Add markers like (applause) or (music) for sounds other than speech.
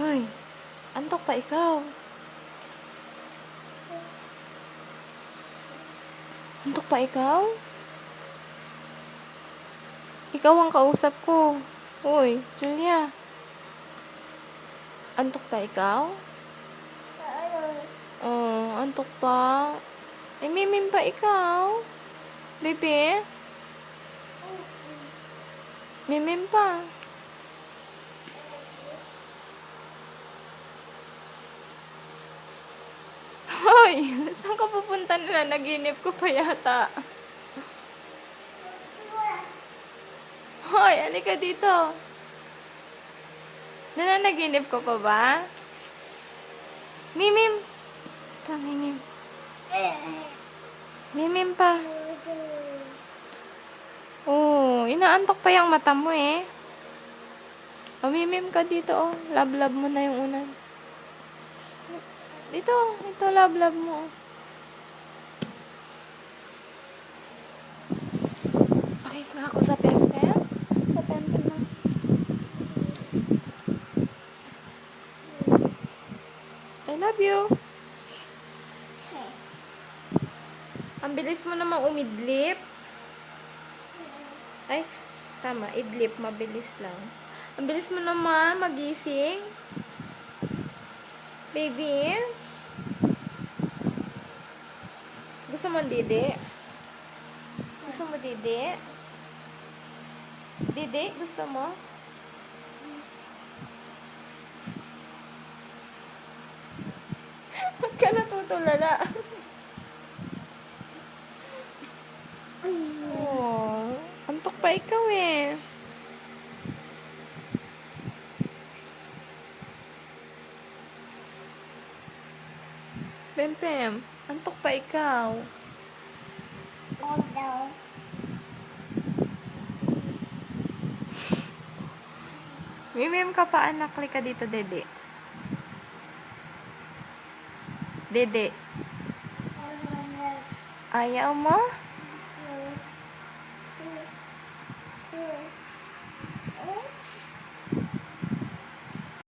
Hoy, antok pa ikaw. Antok pa ikaw? Ikaw ang kausap ko. Hoy, Julia. Antok pa ikaw? Oh, antok pa. Eh, mimim pa ikaw? Bebe? Mimim pa. Hoy, (laughs) saan ka pupunta na? Naginip ko pa yata. Hoy, alika dito. Nananaginip ko pa ba? Mimim. Ito, mimim. Mimim pa. Oo, inaantok pa yung mata mo eh. O, mimim ka dito oh. Love-love mo na yung unan. Dito, ito love-love mo. Pakis nga ako sa pempem. Sa pempem na. I love you. Ang bilis mo namang umidlip. Ay, tama. Idlip, mabilis lang. Ang bilis mo naman magising. Baby? Gusto mo didi? Gusto mo didi? Didi, gusto mo? (laughs) Ba't ka natutulala? Oh, antok pa ikaw eh. Pem Pem, antok pa ikaw. Mimim ka pa anak, ka dito, Dede. Dede, ayaw mo?